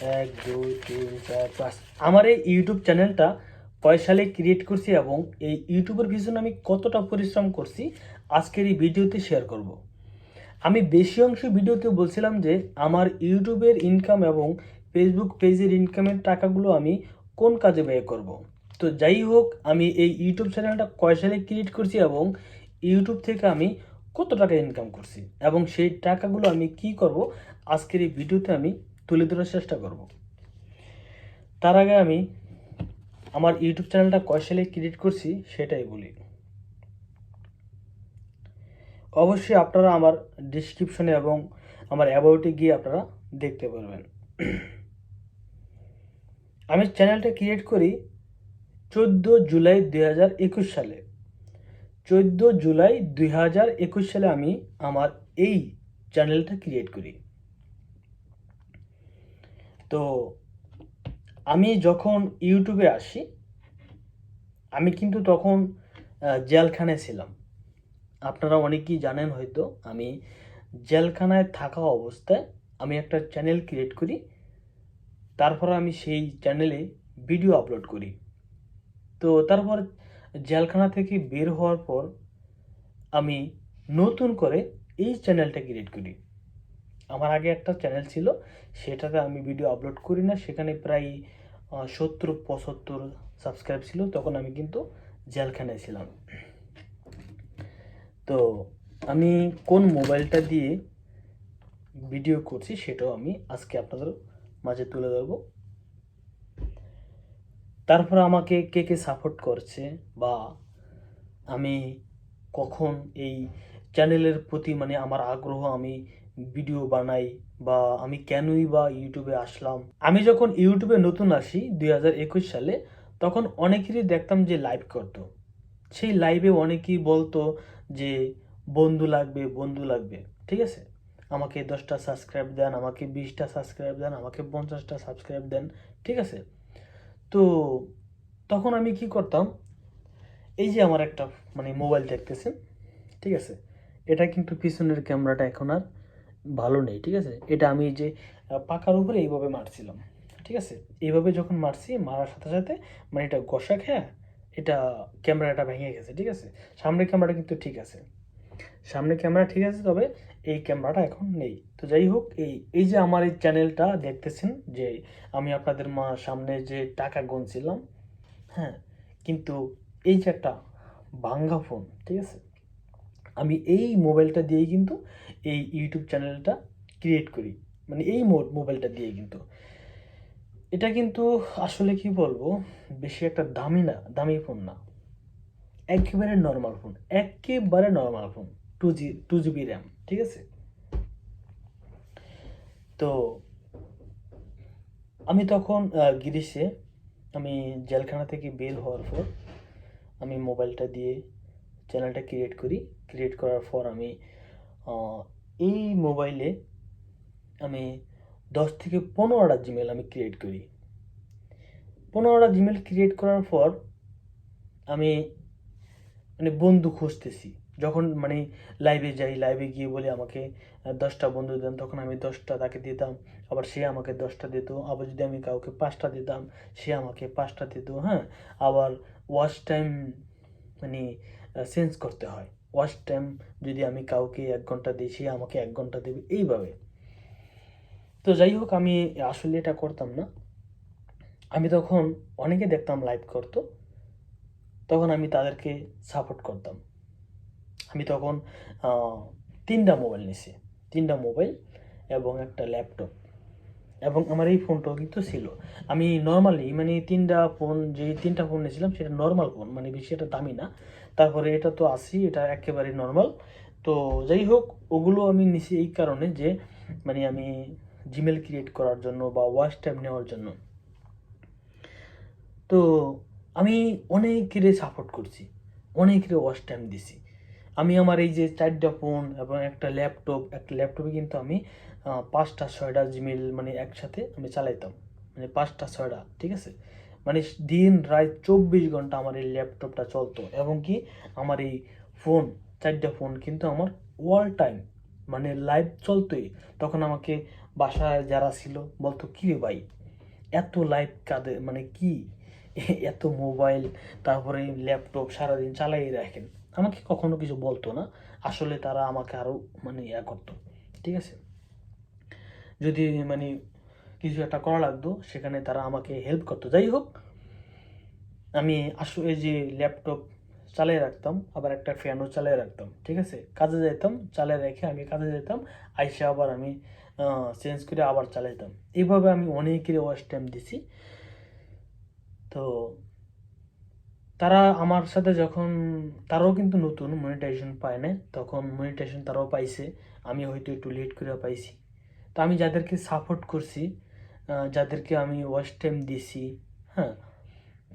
এক, দুই, তিন, চার, পাঁচ। আমার এই ইউটিউব চ্যানেলটা কয় সালে ক্রিয়েট করছি এবং এই ইউটিউবের পিছনে আমি কতটা পরিশ্রম করছি, আজকের এই ভিডিওতে শেয়ার করব। আমি বেশি অংশ ভিডিওতে বলছিলাম যে, আমার ইউটিউবের ইনকাম এবং ফেসবুক পেজের ইনকামের টাকাগুলো আমি কোন কাজে ব্যয় করব? তো যাই হোক, আমি এই ইউটিউব চ্যানেলটা কয় সালে ক্রিয়েট করছি এবং ইউটিউব থেকে আমি কত টাকা ইনকাম করছি এবং সেই টাকাগুলো আমি কি করব, আজকের এই ভিডিওতে আমি তুলে ধরার চেষ্টা করব। তার আগে আমি আমার ইউটিউব চ্যানেলটা কয় সালে ক্রিয়েট করছি সেটাই বলি। অবশ্যই আপনারা আমার ডিসক্রিপশনে এবং আমার অ্যাবাউটে গিয়ে আপনারা দেখতে পারবেন। আমি চ্যানেলটা ক্রিয়েট করি চোদ্দ জুলাই দুই হাজার একুশ সালে। চোদ্দ জুলাই দুই হাজার একুশ সালে আমি আমার এই চ্যানেলটা ক্রিয়েট করি। তো আমি যখন ইউটিউবে আসি, আমি কিন্তু তখন জেলখানায় ছিলাম। আপনারা অনেকেই জানেন হয়তো, আমি জেলখানায় থাকা অবস্থায় আমি একটা চ্যানেল ক্রিয়েট করি, তারপর আমি সেই চ্যানেলে ভিডিও আপলোড করি। তো তারপর জেলখানা থেকে বের হওয়ার পর আমি নতুন করে এই চ্যানেলটা ক্রিয়েট করি। আমার আগে একটা চ্যানেল ছিল, সেটাতে আমি ভিডিও আপলোড করি না, সেখানে প্রায় সত্তর, পঁচাত্তর সাবস্ক্রাইব ছিল, তখন আমি কিন্তু জেলখানায় ছিলাম। তো আমি কোন মোবাইলটা দিয়ে ভিডিও করছি, সেটাও আমি আজকে আপনাদের মাঝে তুলে ধরবো। তারপর আমাকে কে কে সাপোর্ট করছে, বা আমি কখন এই চ্যানেলের প্রতি মানে আমার আগ্রহ আমি ভিডিও বানাই বা আমি কেনই বা ইউটিউবে আসলাম। আমি যখন ইউটিউবে নতুন আসি দুই হাজার একুশ সালে, তখন অনেকেরই দেখতাম যে লাইভ করতো। সেই লাইভে অনেকেই বলতো যে, বন্ধু লাগবে বন্ধু লাগবে। ঠিক আছে? আমাকে দশটা সাবস্ক্রাইব দেন, আমাকে বিশটা সাবস্ক্রাইব দেন, আমাকে পঞ্চাশটা সাবস্ক্রাইব দেন, ঠিক আছে? তো তখন আমি কি করতাম, এই যে আমার একটা মানে মোবাইল দেখতেছেন, ঠিক আছে? এটা কিন্তু পিছনের ক্যামেরাটা এখন আর ভালো নেই, ঠিক আছে? এটা আমি যে পাকার উপরে এইভাবে মারছিলাম, ঠিক আছে? এইভাবে যখন মারছি, মারার সাথে সাথে মানে এটা গসা খেয়া এটা ক্যামেরাটা ভেঙে গেছে, ঠিক আছে? সামনের ক্যামেরাটা কিন্তু ঠিক আছে। সামনে ক্যামেরা ঠিক আছে, তবে এই ক্যামেরাটা এখন নেই। তো যাই হোক, এই এই যে আমার এই চ্যানেলটা দেখতেছেন, যে আমি আপনাদের মা, সামনে যে টাকা গুনছিলাম হ্যাঁ? কিন্তু এই যে একটা ভাঙ্গা ফোন, ঠিক আছে? আমি এই মোবাইলটা দিয়েই কিন্তু এই ইউটিউব চ্যানেলটা ক্রিয়েট করি। মানে এই মোবাইলটা দিয়ে কিন্তু। এটা কিন্তু আসলে কি বলব, বেশি একটা দামি না, দামি ফোন না। একেবারে নর্মাল ফোন একেবারে normal phone two G two GB RAM ঠিক আছে? তো আমি তখন গ্রীষ্মে আমি জেলখানা থেকে বের হওয়ার পর আমি মোবাইলটা দিয়ে চ্যানেলটা ক্রিয়েট করি। ক্রিয়েট করার পর আমি এই মোবাইলে আমি দশ থেকে পনেরোটা জিমেল আমি ক্রিয়েট করি। পনেরোটা জিমেল ক্রিয়েট করার পর আমি মানে বন্ধু খুঁজতেছি। যখন মানে লাইভে যাই লাইভে গিয়ে বলে আমাকে দশটা বন্ধু দেন, তখন আমি দশটা তাকে দিতাম, আবার সে আমাকে দশটা দিত, আবার যদি আমি কাউকে পাঁচটা দিতাম, সে আমাকে পাঁচটা দিত হ্যাঁ? আবার ওয়াচ টাইম মানে চেঞ্জ করতে হয়। ওয়াচ টাইম যদি আমি কাউকে এক ঘণ্টা দিই, সে আমাকে এক ঘণ্টা দেবে, এইভাবে। তো যাই হোক, আমি আসলে এটা করতাম না। আমি তখন অনেকে দেখতাম লাইভ করতো, তখন আমি তাদেরকে সাপোর্ট করতাম। আমি তখন তিনটা মোবাইল নিছি, তিনটা মোবাইল এবং একটা ল্যাপটপ এবং আমার এই ফোনটাও কিন্তু ছিল। আমি নর্মালি মানে তিনটা ফোন যে তিনটা ফোন নিয়েছিলাম, সেটা নর্মাল ফোন মানে বেশি একটা দামি না। তারপরে এটা তো আসি এটা একেবারে নর্মাল তো যাই হোক, ওগুলো আমি নিছি এই কারণে যে মানে আমি জিমেল ক্রিয়েট করার জন্য বা ওয়াচ টাইম নেওয়ার জন্য। তো আমি অনেকের সাপোর্ট করছি, অনেকের ওয়াচ টাইম দিছি। আমি আমার এই যে চারটা ফোন এবং একটা ল্যাপটপ একটা ল্যাপটপে কিন্তু আমি পাঁচটা, ছয়টা জিমেল মানে একসাথে আমি চালাইতাম। মানে পাঁচটা, ছয়টা, ঠিক আছে? মানে দিন রাত চব্বিশ ঘণ্টা আমার এই ল্যাপটপটা চলতো এবং কি আমার এই ফোন, চারটা ফোন কিন্তু আমার অল টাইম মানে লাইভ চলতোই। তখন আমাকে বাসায় যারা ছিল বলতো কি রে ভাই, এত লাইভ কাঁদে মানে কি? এত মোবাইল তারপরে ল্যাপটপ সারাদিন চালাই রাখেন। আমাকে কখনো কিছু বলতো না। আসলে তারা আমাকে আরও মানে ইয়া করতো। ঠিক আছে? যদি মানে কিছু একটা করা লাগতো, সেখানে তারা আমাকে হেল্প করতো। যাই হোক, আমি আসু এই যে ল্যাপটপ চালিয়ে রাখতাম, আবার একটা ফ্যানও চালিয়ে রাখতাম, ঠিক আছে? কাজে যেতাম চালিয়ে রেখে আমি কাজে যেতাম আইসে আবার আমি চেঞ্জ করে আবার চালাইতাম। এইভাবে আমি অনেকেরই ওয়াশ টাইম দিছি। তো তারা আমার সাথে যখন, তারাও কিন্তু নতুন মনিটাইজেশন পায় না তখন মনিটাইজেশন তারাও পাইছে। আমি হয়তো একটু লেট করে পাইছি। তো আমি যাদেরকে সাপোর্ট করছি যাদেরকে আমি ওয়াশ টাইম দিছি হ্যাঁ?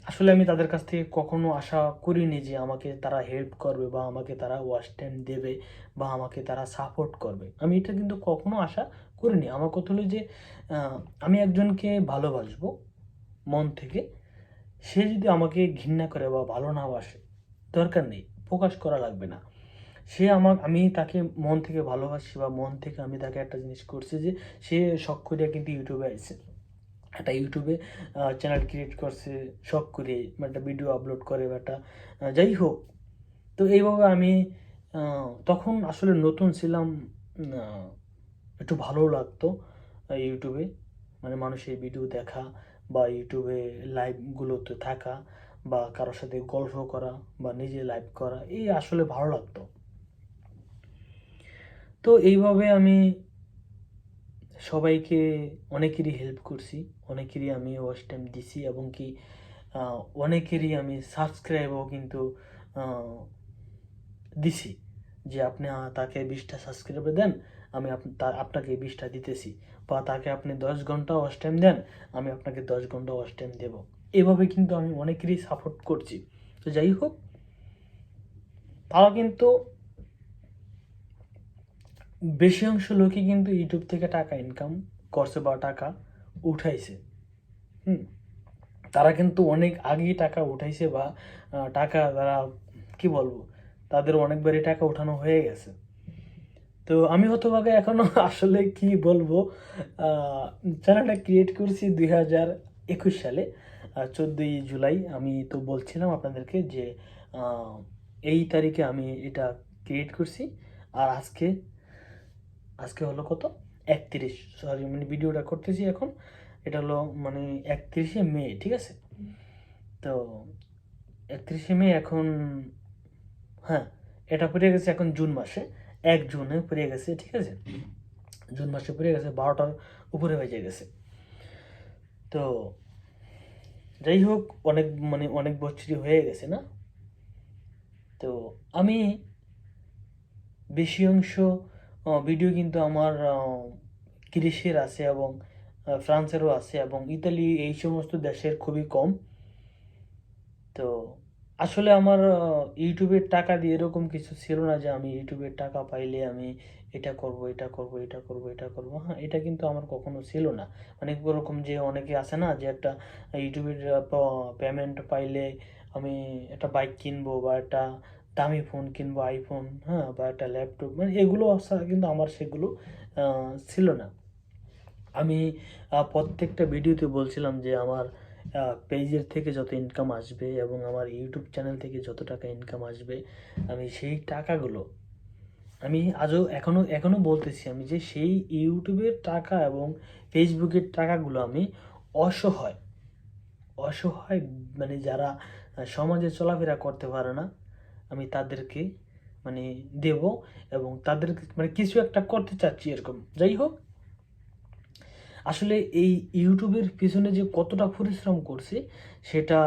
আসলে আমি তাদের কাছ থেকে কখনো আশা করিনি যে আমাকে তারা হেল্প করবে বা আমাকে তারা ওয়াশ টাইম দেবে বা আমাকে তারা সাপোর্ট করবে। আমি এটা কিন্তু কখনো আশা করিনি। আমার কথা হলো যে আমি একজনকে ভালোবাসবো মন থেকে, সে যদি আমাকে ঘৃণা করে বা ভালো না বাসে, দরকার নেই, প্রকাশ করা লাগবে না। সে আমার, আমি তাকে মন থেকে ভালোবাসি বা মন থেকে আমি তাকে একটা জিনিস করছি যে সে শখ করিয়া কিন্তু ইউটিউবে আসছে একটা ইউটিউবে চ্যানেল ক্রিয়েট করছে, শখ করে বা একটা ভিডিও আপলোড করে বা একটা যাই হোক। তো এইভাবে আমি তখন আসলে নতুন ছিলাম একটু ভালো লাগতো ইউটিউবে মানে মানুষের ভিডিও দেখা বা ইউটিউবে লাইভগুলোতে থাকা বা কারোর সাথে গল্প করা বা নিজে লাইভ করা, এই আসলে ভালো লাগতো। তো এইভাবে আমি সবাইকে অনেকেরই হেল্প করছি, অনেকেরই আমি ওয়াচ টাইম দিছি এবং কি অনেকেরই আমি সাবস্ক্রাইবও কিন্তু দিছি যে আপনি তাকে বিশটা সাবস্ক্রাইবার দেন, আমি আপনাকে বিশটা দিতেছি। বা তাকে আপনি দশ ঘণ্টা ওয়াচ টাইম দেন, আমি আপনাকে দশ ঘণ্টা ওয়াচ টাইম দেবো। এভাবে কিন্তু আমি অনেকেরই সাপোর্ট করছি। তো যাই হোক, তারা কিন্তু বেশি অংশ লোকই কিন্তু ইউটিউব থেকে টাকা ইনকাম করছে বা টাকা উঠাইছে। হুম? তারা কিন্তু অনেক আগেই টাকা উঠাইছে বা টাকা তারা, কি বলব, তাদের অনেকবারই টাকা উঠানো হয়ে গেছে। তো আমি হতভাগে এখনও আসলে কি বলব চ্যানেলটা ক্রিয়েট করছি দুই হাজার একুশ সালে চোদ্দোই জুলাই। আমি তো বলছিলাম আপনাদেরকে যে এই তারিখে আমি এটা ক্রিয়েট করছি। আর আজকে আজকে হলো কত? একত্রিশ। সরি মানে ভিডিওটা করতেছি এখন। এটা হলো মানে একত্রিশে মে, ঠিক আছে? তো একত্রিশে মে এখন হ্যাঁ এটা পড়ে গেছে এখন জুন মাসে। এক জুনে পড়ে গেছে, ঠিক আছে? জুন মাসে পড়ে গেছে, বারোটার উপরে হয়ে গেছে। তো যাই হোক, অনেক মানে অনেক বছরই হয়ে গেছে না? তো আমি বেশি অংশ ভিডিও কিন্তু আমার গ্রিসের আছে এবং ফ্রান্সেরও আছে এবং ইতালি এই সমস্ত দেশের খুবই কম। তো আসলে আমার ইউটিউবের টাকা দিয়ে এরকম কিছু ছিল না যে আমি ইউটিউবের টাকা পাইলে আমি এটা করব এটা করব এটা করব এটা করব। হ্যাঁ এটা কিন্তু আমার কখনো ছিল না। মানে ওরকম যে অনেকে আছে না যে একটা ইউটিউবের পেমেন্ট পাইলে আমি একটা বাইক কিনবো বা একটা দামি ফোন কিনবো আইফোন হ্যাঁ বা একটা ল্যাপটপ মানে এগুলো আসা কিন্তু আমার সেগুলো ছিল না। আমি প্রত্যেকটা ভিডিওতে বলছিলাম যে আমার পেজের থেকে যত ইনকাম আসবে এবং আমার ইউটিউব চ্যানেল থেকে যত টাকা ইনকাম আসবে, আমি সেই টাকাগুলো, আমি আজও এখনও এখনও বলতেছি আমি যে সেই ইউটিউবের টাকা এবং ফেসবুকের টাকাগুলো আমি অসহায় অসহায় মানে যারা সমাজে চলাফেরা করতে পারে না আমি তাদেরকে মানে দেব এবং তাদেরকে মানে কিছু একটা করতে চাচ্ছি এরকম। যাই হোক, আসলে এই ইউটিউবের পিছনে যে কতটা পরিশ্রম করছি, সেটা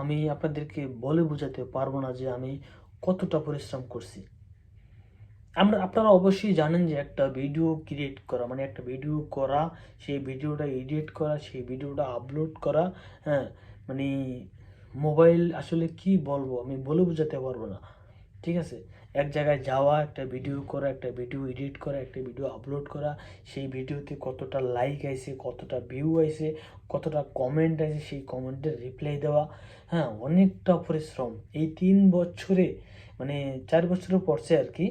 আমি আপনাদেরকে বলে বোঝাতে পারব না যে আমি কতটা পরিশ্রম করছি। আমরা, আপনারা অবশ্যই জানেন যে একটা ভিডিও ক্রিয়েট করা মানে একটা ভিডিও করা, সেই ভিডিওটা এডিট করা, সেই ভিডিওটা আপলোড করা হ্যাঁ মানে মোবাইল আসলে কি বলব? আমি বলে বোঝাতে পারব না। ঠিক আছে? এক জায়গায় যাওয়া, একটা ভিডিও করা, একটা ভিডিও এডিট করা, একটা ভিডিও আপলোড করা, সেই ভিডিওতে কতটা লাইক আইছে, কতটা ভিউ আইছে, কতটা কমেন্ট আছে সেই কমেন্টের রিপ্লাই দেওয়া হ্যাঁ অনেকটা পরিশ্রম। এই তিন বছরে মানে চার বছরের পড়ছে আর কি,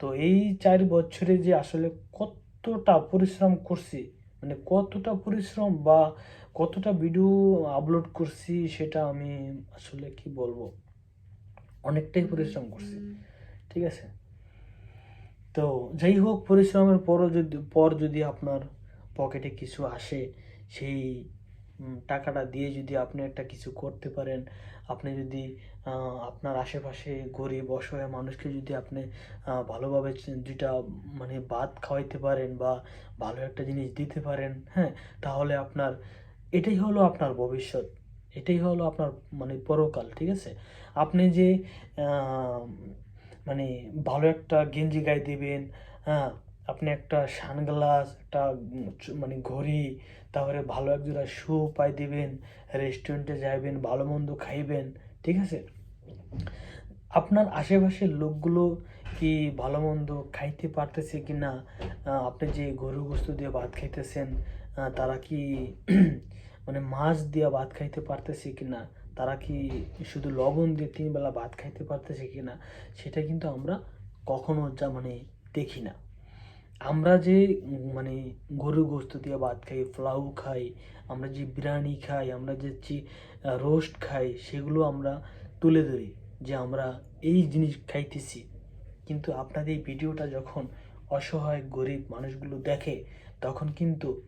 তো এই চার বছরে যে আসলে কতটা পরিশ্রম করছি মানে কতটা পরিশ্রম বা কতটা ভিডিও আপলোড করছি সেটা আমি আসলে কি বলব? অনেকটাই পরিশ্রম করছি ঠিক আছে? তো যাই হোক পরিশ্রমের পরও যদি পর যদি আপনার পকেটে কিছু আসে সেই টাকাটা দিয়ে যদি আপনি একটা কিছু করতে পারেন আপনি যদি আপনার আশেপাশে গরিব অসহায় মানুষকে যদি আপনি ভালোভাবে দুইটা মানে ভাত খাওয়াইতে পারেন বা ভালো একটা জিনিস দিতে পারেন হ্যাঁ তাহলে আপনার এটাই হলো আপনার ভবিষ্যৎ। এটাই হলো আপনার মানে পরকাল, ঠিক আছে? আপনি যে মানে ভালো একটা গেঞ্জি গায়ে দিবেন হ্যাঁ? আপনি একটা সানগ্লাস, একটা মানে ঘড়ি, তারপরে ভালো এক জোড়া শু পাই দিবেন রেস্টুরেন্টে যাইবেন, ভালো মন্দ খাইবেন, ঠিক আছে? আপনার আশেপাশের লোকগুলো কি ভালো মন্দ খাইতে পারতেছে কি না আপনি যে গরু গোস্ত দিয়ে ভাত খাইতেছেন তারা কি মানে মাছ দিয়ে ভাত খাইতে পারতেছে কি না তারা কি শুধু লবণ দিয়ে তিনবেলা ভাত খাইতে পারতেছে কি না সেটা কিন্তু আমরা কখনো যা মানে দেখি না। আমরা যে মানে গরু গোস্ত দিয়ে ভাত খাই, পোলাও খাই, আমরা যে বিরিয়ানি খাই, আমরা যে রোস্ট খাই, সেগুলো আমরা তুলে ধরি যে আমরা এই জিনিস খাইতেছি। কিন্তু আপনাদের এই ভিডিওটা যখন অসহায় গরিব মানুষগুলো দেখে, তখন কিন্তু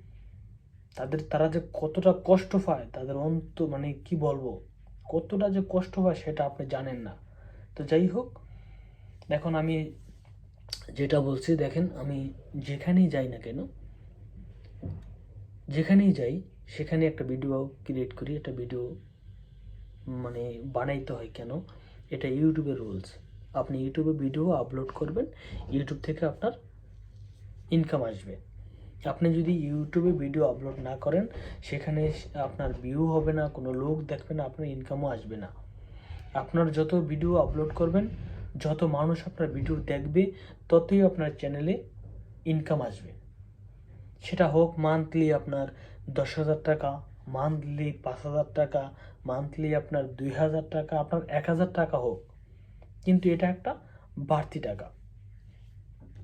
তাদের, তারা যে কতটা কষ্ট পায়, তাদের অন্ত মানে কি বলব, কতটা যে কষ্ট পায় সেটা আপনি জানেন না। তো যাই হোক, দেখুন আমি যেটা বলছি, দেখেন আমি যেখানেই যাই না কেন, যেখানেই যাই, সেখানে একটা ভিডিও ক্রিয়েট করি, একটা ভিডিও মানে বানাইতে হয় কেন, এটা ইউটিউবের রুলস আপনি ইউটিউবে ভিডিও আপলোড করবেন, ইউটিউব থেকে আপনার ইনকাম আসবে। আপনি যদি ইউটিউবে ভিডিও আপলোড না করেন, সেখানে আপনার ভিউ হবে না, কোনো লোক দেখবে না, আপনার ইনকামও আসবে না। আপনার যত ভিডিও আপলোড করবেন, যত মানুষ আপনার ভিডিও দেখবে, ততই আপনার চ্যানেলে ইনকাম আসবে। সেটা হোক মান্থলি আপনার দশ হাজার টাকা মান্থলি পাঁচ হাজার টাকা মান্থলি আপনার দুই হাজার টাকা, আপনার এক হাজার টাকা হোক। কিন্তু এটা একটা বাড়তি টাকা।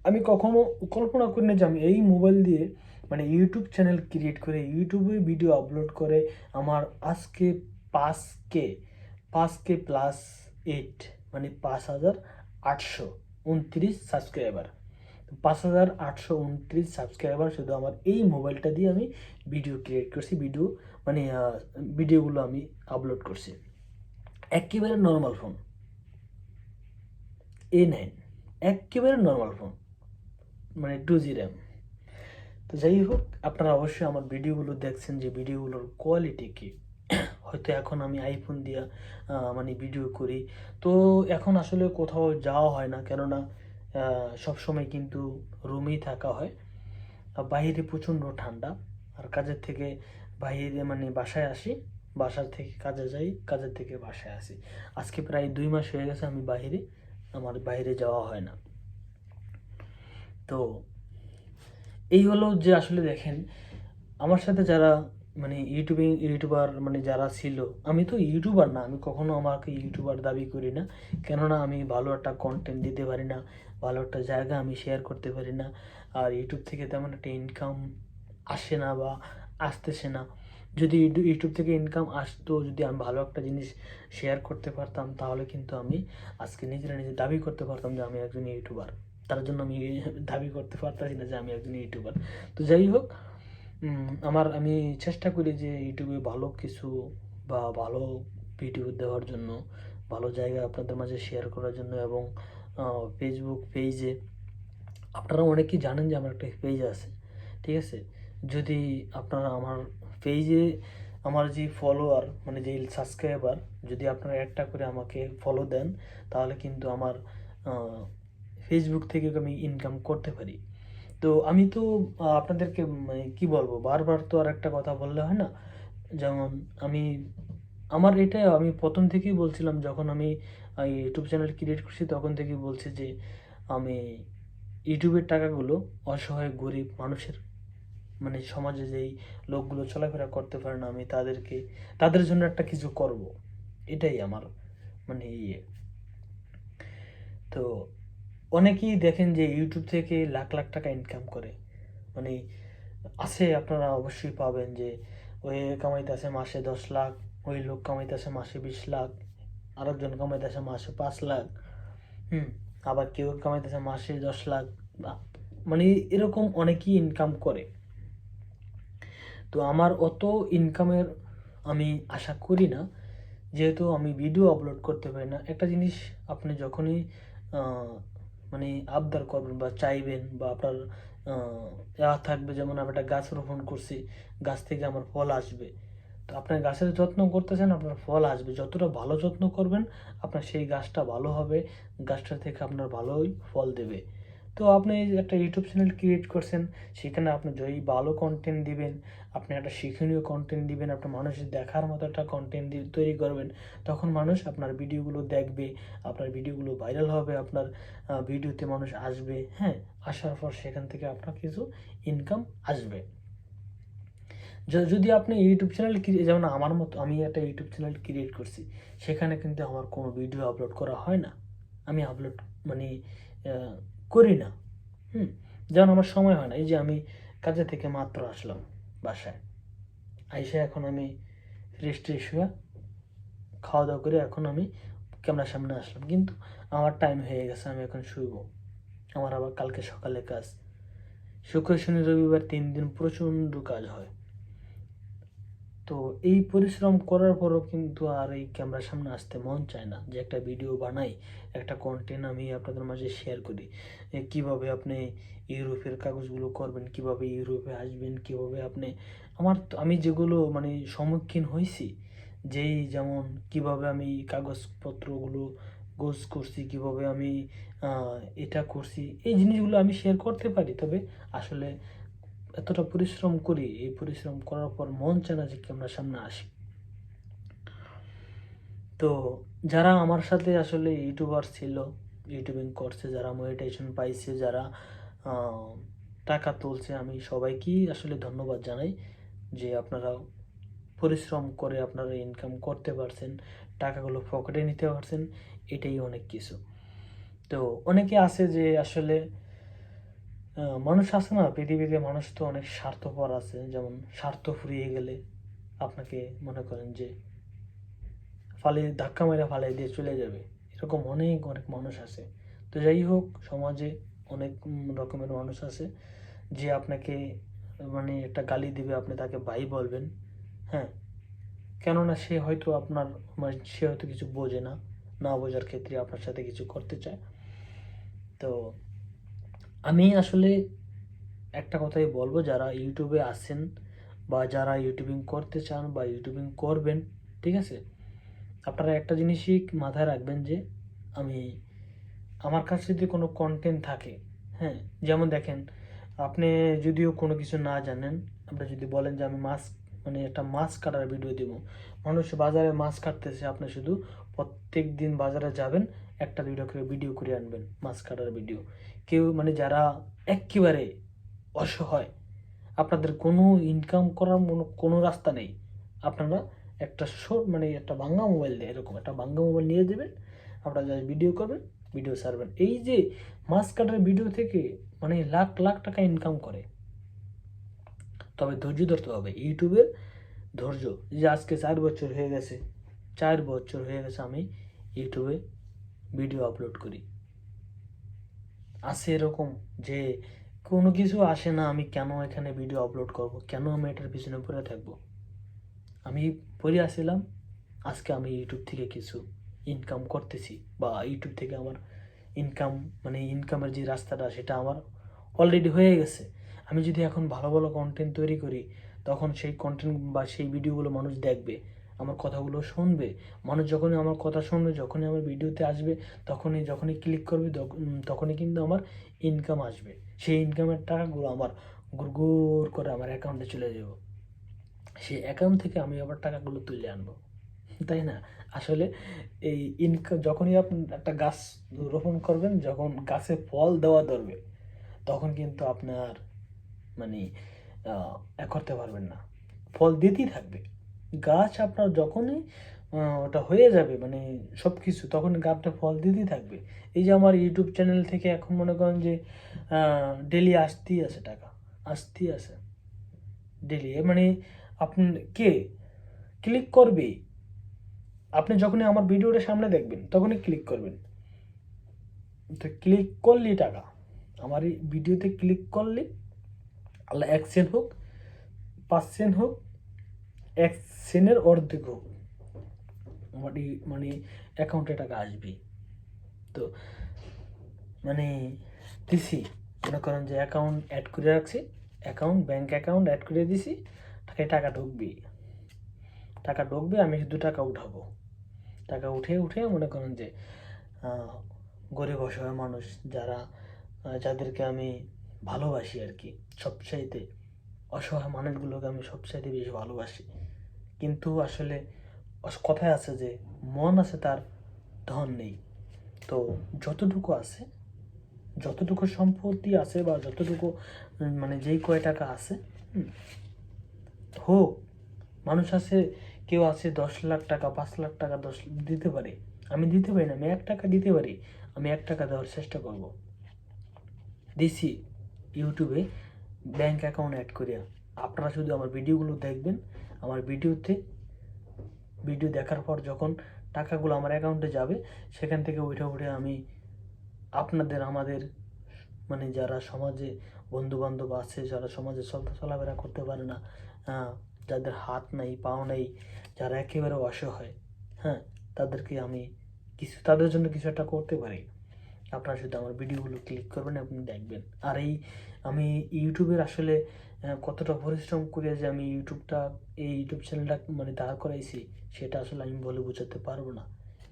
আমি কখনো কল্পনা করি না যে আমি এই মোবাইল দিয়ে মানে ইউটিউব চ্যানেল ক্রিয়েট করে ইউটিউবে ভিডিও আপলোড করে আমার আজকে পাঁচ কে পাঁচ কে প্লাস এইট মানে পাঁচ হাজার আটশো উনত্রিশ সাবস্ক্রাইবার পাঁচ হাজার আটশো উনত্রিশ সাবস্ক্রাইবার শুধু আমার এই মোবাইলটা দিয়ে আমি ভিডিও ক্রিয়েট করছি ভিডিও মানে ভিডিওগুলো আমি আপলোড করছি। একেবারে নর্মাল ফোন এ নাইন একেবারে নর্মাল ফোন মানে টু জি র্যাম তো যাই হোক, আপনারা অবশ্যই আমার ভিডিওগুলো দেখছেন যে ভিডিওগুলোর কোয়ালিটি কি। হয়তো এখন আমি আইফোন দিয়া মানে ভিডিও করি। তো এখন আসলে কোথাও যাওয়া হয় না, কেননা সব সময় কিন্তু রুমেই থাকা হয়। বাইরে প্রচণ্ড ঠান্ডা। আর কাজের থেকে বাইরে মানে বাসায় আসি, বাসার থেকে কাজে যাই, কাজের থেকে বাসায় আসি। আজকে প্রায় দুই মাস হয়ে গেছে আমি বাইরে, আমার বাইরে যাওয়া হয় না। তো এই হলো যে আসলে দেখেন, আমার সাথে যারা মানে ইউটিউবে ইউটিউবার মানে যারা ছিল, আমি তো ইউটিউবার না, আমি কখনো আমাকে ইউটিউবার দাবি করি না। কেননা আমি ভালো একটা কন্টেন্ট দিতে পারি না, ভালো একটা জায়গা আমি শেয়ার করতে পারি না, আর ইউটিউব থেকে তেমন একটা ইনকাম আসে না বা আসতেছে না। যদি ইউটিউব থেকে ইনকাম আসতো, যদি আমি ভালো একটা জিনিস শেয়ার করতে পারতাম, তাহলে কিন্তু আমি আজকে নিজেরা নিজে দাবি করতে পারতাম যে আমি একজন ইউটিউবার তার জন্য আমি দাবি করতে পারতাছি না যে আমি একজন ইউটিউবার। তো যাই হোক আমার, আমি চেষ্টা করি যে ইউটিউবে ভালো কিছু বা ভালো ভিডিও দেওয়ার জন্য, ভালো জায়গা আপনাদের মাঝে শেয়ার করার জন্য এবং ফেসবুক পেজে আপনারা অনেকেই জানেন যে আমার একটা পেজ আছে, ঠিক আছে? যদি আপনারা আমার পেজে আমার যে ফলোয়ার মানে যে সাবস্ক্রাইবার যদি আপনারা একটা করে আমাকে ফলো দেন, তাহলে কিন্তু আমার ফেসবুক থেকে আমি ইনকাম করতে পারি। তো আমি তো আপনাদেরকে মানে কি বলব, বারবার তো আর একটা কথা বললে হয় না? যেমন আমি, আমার এটাই, আমি প্রথম থেকেই বলছিলাম, যখন আমি ইউটিউব চ্যানেল ক্রিয়েট করছি, তখন থেকেই বলছি যে, আমি ইউটিউবের টাকাগুলো অসহায়, গরিব মানুষের মানে সমাজে যেই লোকগুলো চলাফেরা করতে পারে না, আমি তাদেরকে, তাদের জন্য একটা কিছু করব। এটাই আমার মানে ইয়ে। তো অনেকেই দেখেন যে ইউটিউব থেকে লাখ লাখ টাকা ইনকাম করে। মানে আছে, আপনারা অবশ্যই পাবেন যে ওই কামাইতেছে মাসে দশ লাখ, ওই লোক কামাইতেছে মাসে বিশ লাখ, আরেকজন কামাইতেছে মাসে পাঁচ লাখ, হুম, আবার কেউ কামাইতেছে মাসে দশ লাখ মানে এরকম অনেকেই ইনকাম করে। তো আমার অত ইনকামের আমি আশা করি না, যেহেতু আমি ভিডিও আপলোড করতে পারি না। একটা জিনিস আপনি যখনই মানে আবদার করবেন বা চাইবেন বা আপনার ইয়া থাকবে যেমন আমি একটা গাছ রোপণ করছি, গাছ থেকে আমার ফল আসবে। তো আপনার গাছের যত্ন করতেছেন, আপনার ফল আসবে। যতটা ভালো যত্ন করবেন, আপনার সেই গাছটা ভালো হবে, গাছটা থেকে আপনার ভালোই ফল দেবে। তো আপনি একটা ইউটিউব চ্যানেল ক্রিয়েট করছেন, সেখানে আপনি যদি ভালো কন্টেন্ট দিবেন, আপনি একটা শিক্ষণীয় কন্টেন্ট দিবেন আপনার মানুষের দেখার মতো একটা কন্টেন্ট তৈরি করবেন, তখন মানুষ আপনার ভিডিওগুলো দেখবে, আপনার ভিডিওগুলো ভাইরাল হবে, আপনার ভিডিওতে মানুষ আসবে হ্যাঁ? আসার পর সেখান থেকে আপনার কিছু ইনকাম আসবে। যদি আপনি ইউটিউব চ্যানেল যেমন আমার মতো, আমি একটা ইউটিউব চ্যানেল ক্রিয়েট করছি, সেখানে কিন্তু আমার কোনো ভিডিও আপলোড করা হয় না। আমি আপলোড মানে করি না। হুম। যেমন আমার সময় হয় না এই যে আমি কাজে থেকে মাত্র আসলাম বাসায়। আইসে এখন আমি ফ্রেশ ট্রেশ হয়ে খাওয়া দাওয়া করে এখন আমি ক্যামেরার সামনে আসলাম। কিন্তু আমার টাইম হয়ে গেছে আমি এখন শুইব। আমার আবার কালকে সকালে কাজ। শুক্র শনি রবিবার তিন দিন প্রচণ্ড কাজ হয়। তো এই পরিশ্রম করার পরও কিন্তু আর এই ক্যামেরার সামনে আসতে মন চায় না যে একটা ভিডিও বানাই, একটা কন্টেন্ট আমি আপনাদের মাঝে শেয়ার করি। কীভাবে আপনি ইউরোপের কাগজগুলো করবেন, কীভাবে ইউরোপে আসবেন, কীভাবে আপনি, আমার আমি যেগুলো মানে সম্মুখীন হয়েছি, যেই যেমন কীভাবে আমি কাগজপত্রগুলো গোছ করছি, কীভাবে আমি এটা করছি, এই জিনিসগুলো আমি শেয়ার করতে পারি। তবে আসলে এতটা পরিশ্রম করি, এই পরিশ্রম করার পর মন চায় না যে ক্যামেরার সামনে আসি। তো যারা আমার সাথে আসলে ইউটিউবার ছিল, ইউটিউবিং করছে, যারা মনিটাইজেশন পাইছে, যারা টাকা তুলছে, আমি সবাইকেই আসলে ধন্যবাদ জানাই যে আপনারা পরিশ্রম করে আপনারা ইনকাম করতে পারছেন, টাকাগুলো পকেটে নিতে পারছেন, এটাই অনেক কিছু। তো অনেকে আছে যে আসলে মানুষ আছে না? পৃথিবীতে মানুষ তো অনেক স্বার্থপর আছে। যেমন স্বার্থ ফুরিয়ে গেলে আপনাকে মনে করেন যে ফালিয়ে ধাক্কা মেরে ফালিয়ে দিয়ে চলে যাবে। এরকম অনেক অনেক মানুষ আছে। তো যাই হোক, সমাজে অনেক রকমের মানুষ আছে যে আপনাকে মানে একটা গালি দিবে, আপনি তাকে ভাই বলবেন। হ্যাঁ কেননা সে হয়তো আপনার মানে সে হয়তো কিছু বোঝে না না বোঝার ক্ষেত্রে আপনার সাথে কিছু করতে চায়। তো আমি আসলে একটা কথাই বলব, যারা ইউটিউবে আসেন বা যারা ইউটিউবিং করতে চান বা ইউটিউবিং করবেন, ঠিক আছে? আপনারা একটা জিনিসই মাথায় রাখবেন যে, আমি আমার কাছে যদি কোনো কন্টেন্ট থাকে হ্যাঁ যেমন দেখেন, আপনি যদিও কোনো কিছু না জানেন, আপনি যদি বলেন যে, আমি মাছ মানে একটা মাছ কাটার ভিডিও দেবো। মানুষ বাজারে মাছ কাটতেছে, আপনি শুধু প্রত্যেক দিন বাজারে যাবেন একটা, দুইটা করে ভিডিও করে আনবেন, মাছ কাটার ভিডিও কেউ মানে যারা একেবারে অসহায়, আপনাদের কোনো ইনকাম করার কোনো রাস্তা নেই। আপনারা একটা শো মানে একটা ভাঙ্গা মোবাইল দিয়ে, এরকম একটা ভাঙ্গা মোবাইল নিয়ে দেবেন আপনারা যা ভিডিও করবেন ভিডিও সারবেন এই যে মাছ কাটার ভিডিও থেকে মানে লাখ লাখ টাকা ইনকাম করে। তবে ধৈর্য ধরতে হবে। ইউটিউবের ধৈর্য। যে আজকে চার বছর হয়ে গেছে, চার বছর হয়ে গেছে আমি ইউটিউবে ভিডিও আপলোড করি। আছে এরকম যে কোনো কিছু আসে না, আমি কেন এখানে ভিডিও আপলোড করব? কেন আমি এটার পিছনে পড়ে থাকব? আমি পড়ে আসছিলাম আজকে আমি ইউটিউব থেকে কিছু ইনকাম করতেছি বা ইউটিউব থেকে আমার ইনকাম মানে ইনকামের যে রাস্তাটা সেটা আমার অলরেডি হয়ে গেছে। আমি যদি এখন ভালো ভালো কন্টেন্ট তৈরি করি, তখন সেই কন্টেন্ট বা সেই ভিডিওগুলো মানুষ দেখবে। আমার কথাগুলো শুনবে। মানুষ যখনই আমার কথা শুনবে, যখনই আমার ভিডিওতে আসবে, তখনই, যখনই ক্লিক করবে, তখ- তখনই কিন্তু আমার ইনকাম আসবে। সেই ইনকামের টাকাগুলো আমার গুড় করে আমার অ্যাকাউন্টে চলে যাবে। সেই অ্যাকাউন্ট থেকে আমি আবার টাকাগুলো তুলে আনব। তাই না? আসলে এই ইনকাম যখনই আপনি একটা গাছ রোপণ করবেন, যখন গাছে ফল দেওয়া ধরবে, তখন কিন্তু আপনার মানে করতে পারবেন না। ফল দিতেই থাকবে। গাছ আপনার যখনই ওটা হয়ে যাবে মানে সব কিছু তখন গাছটা ফল দিতেই থাকবে। এই যে আমার ইউটিউব চ্যানেল থেকে এখন মনে করেন যে ডেলি আসতেই আছে টাকা, আসতেই আছে ডেলি মানে আপনি কে? ক্লিক করবে। আপনি যখনই আমার ভিডিওটা সামনে দেখবেন, তখনই ক্লিক করবেন। তো ক্লিক করলেই টাকা। আমার এই ভিডিওতে ক্লিক করলে, আল্লাহ এক সেন্ট হোক, পাঁচ সেন্ট হোক এক সেন্টের অর্ধেক হোক এই মানে অ্যাকাউন্টে টাকা আসবে তো মানে দিছি, মনে করেন যে অ্যাকাউন্ট অ্যাড করে রাখছি অ্যাকাউন্ট ব্যাংক অ্যাকাউন্ট অ্যাড করে দিছি টাকায় টাকা ঢুকবে টাকা ঢুকবে আমি শুধু টাকা উঠাবো। টাকা উঠে উঠে মনে করেন যে গরিব অসহায় মানুষ যারা যাদেরকে আমি ভালোবাসি আর কি, সবচাইতে অসহায় মানুষগুলোকে আমি সবচাইতে বেশি ভালোবাসি। কিন্তু আসলে কথায় আছে যে, মন আছে তার, ধন নেই। তো যতটুকু আছে, যতটুকু সম্পত্তি আছে বা যতটুকু মানে যেই কয় টাকা আছে হোক, মানুষ আছে, কেউ আছে দশ লাখ টাকা, পাঁচ লাখ টাকা দশ, দিতে পারে। আমি দিতে পারি না, আমি এক টাকা দিতে পারি, আমি এক টাকা দেওয়ার চেষ্টা করব। দিছি ইউটিউবে, ব্যাংক অ্যাকাউন্ট অ্যাড করিয়া। আপনারা শুধু আমার ভিডিওগুলো দেখবেন আমার ভিডিওতে, ভিডিও দেখার পর যখন টাকাগুলো আমার অ্যাকাউন্টে যাবে, সেখান থেকে উঠে উঠে আমি আপনাদের, আমাদের মানে যারা সমাজে বন্ধু বান্ধব আছে, যারা সমাজে চলাফেরা করতে পারে না যাদের হাত নাই, পাও নেই, যারা একেবারে অসহায় হ্যাঁ তাদেরকে আমি কিছু, তাদের জন্য কিছু একটা করতে পারি। আপনারা শুধু আমার ভিডিওগুলো ক্লিক করবেন আপনি দেখবেন। আর এই, আমি ইউটিউবের আসলে কতটা পরিশ্রম করে যে আমি ইউটিউবটা, এই ইউটিউব চ্যানেলটা মানে দাঁড় করাইছি, সেটা আসলে আমি বলে বোঝাতে পারব না।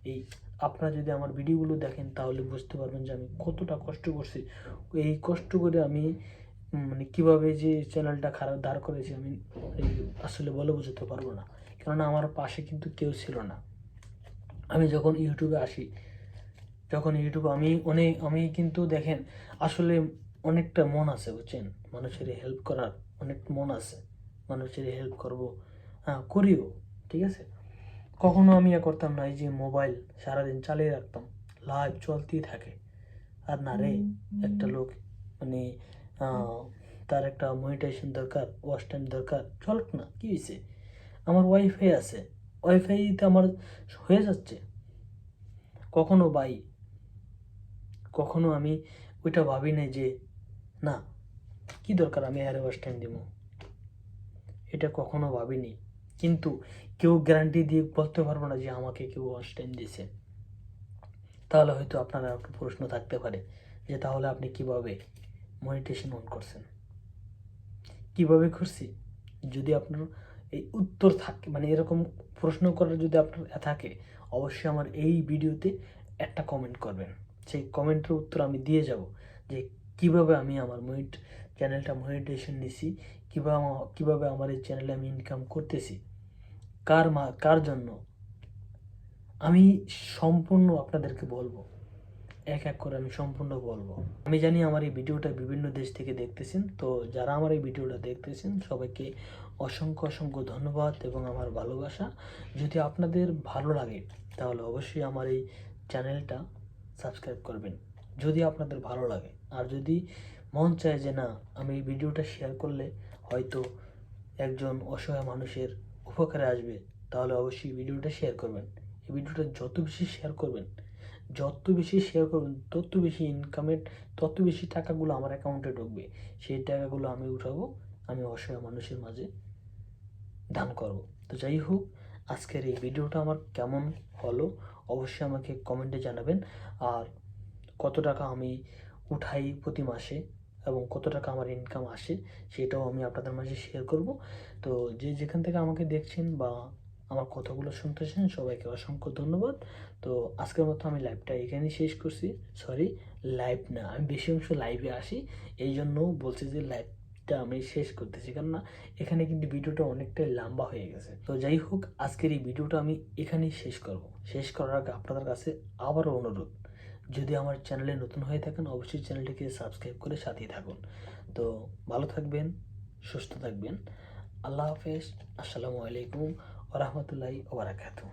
এই আপনারা যদি আমার ভিডিওগুলো দেখেন, তাহলে বুঝতে পারবেন যে আমি কতটা কষ্ট করছি। এই কষ্ট করে আমি মানে কীভাবে যে চ্যানেলটা খারাপ দাঁড় করেছি আমি আসলে বলে বোঝাতে পারব না। কেননা আমার পাশে কিন্তু কেউ ছিল না। আমি যখন ইউটিউবে আসি, যখন ইউটিউবে আমি অনেক, আমি কিন্তু দেখেন, আসলে অনেকটা মন আছে বুঝছেন? মানুষের হেল্প করার অনেক মন আছে। মানুষের হেল্প করব হ্যাঁ করিও ঠিক আছে? কখনো আমি ইয়ে করতাম না এই যে মোবাইল সারাদিন চালিয়ে রাখতাম। লাইভ চলতেই থাকে। আর না রে একটা লোক মানে তার একটা মনিটাইজেশন দরকার ওয়াচ টাইম দরকার চলক না কী হয়েছে আমার ওয়াইফাই আছে। ওয়াইফাইতে আমার হয়ে যাচ্ছে। কখনো বাই কখনো আমি ওইটা ভাবি নাই যে না, কি দরকার? আমি ওয়াচ টাইম দিব। এটা কখনো ভাবিনি। কিন্তু কেউ গ্যারান্টি দিয়ে বলতে পারব না যে আমাকে কেউ টাইম দিয়েছে। তাহলে হয়তো আপনার একটা প্রশ্ন থাকতে পারে যে তাহলে আপনি কীভাবে মনিটেশন অন করছেন? কীভাবে করছি? যদি আপনার এই উত্তর থাকে মানে এরকম প্রশ্ন করার যদি আপনার থাকে, অবশ্যই আমার এই ভিডিওতে একটা কমেন্ট করবেন। সেই কমেন্টের উত্তর আমি দিয়ে যাব যে কীভাবে আমি আমার মনিট চ্যানেলটা মনিটেশন নিছি, কীভাবে কীভাবে আমার এই চ্যানেলে আমি ইনকাম করতেছি, কার মা, কার জন্য? আমি সম্পূর্ণ আপনাদেরকে বলব, এক এক করে আমি সম্পূর্ণ বলব। আমি জানি আমার এই ভিডিওটা বিভিন্ন দেশ থেকে দেখতেছেন, তো যারা আমার এই ভিডিওটা দেখতেছেন, সবাইকে অসংখ্য অসংখ্য ধন্যবাদ এবং আমার ভালোবাসা। যদি আপনাদের ভালো লাগে, তাহলে অবশ্যই আমার এই চ্যানেলটা সাবস্ক্রাইব করবেন। যদি আপনাদের ভালো লাগে আর যদি মন চায় যে না, আমি এই ভিডিওটা শেয়ার করলে হয়তো একজন অসহায় মানুষের উপকারে আসবে, তাহলে অবশ্যই ভিডিওটা শেয়ার করবেন। এই ভিডিওটা যত বেশি শেয়ার করবেন, যত বেশি শেয়ার করবেন, তত বেশি ইনকামের তত বেশি টাকাগুলো আমার অ্যাকাউন্টে ঢুকবে। সেই টাকাগুলো আমি উঠাবো, আমি অসহায় মানুষের মাঝে দান করব। তো যাই হোক, আজকের এই ভিডিওটা আমার কেমন হলো, অবশ্যই আমাকে কমেন্টে জানাবেন। আর কত টাকা আমি উঠাই প্রতি মাসে এবং কত টাকা আমার ইনকাম আসে সেটাও আমি আপনাদের মাঝে শেয়ার করব। তো যে যেখান থেকে আমাকে দেখছেন বা আমার কথাগুলো শুনতেছেন, সবাইকে অসংখ্য ধন্যবাদ। তো আজকের মতো আমি লাইভটা এখানেই শেষ করছি। সরি লাইভ না, আমি বেশি অংশ লাইভে আসি। এই জন্য বলছি যে লাইভটা আমি শেষ করতেছি, কেননা এখানে কিন্তু ভিডিওটা অনেকটাই লম্বা হয়ে গেছে। তো যাই হোক, আজকের এই ভিডিওটা আমি এখানেই শেষ করব। শেষ করার আগে আপনাদের কাছে আবারও অনুরোধ যদি আমার চ্যানেলে নতুন হয়ে থাকেন, অবশ্যই চ্যানেলটিকে সাবস্ক্রাইব করে সাথেই থাকুন। তো ভালো থাকবেন, সুস্থ থাকবেন। আল্লাহ হাফেজ, আসসালামু আলাইকুম ওরহমতুল্লাহি ওবরাকাতুহ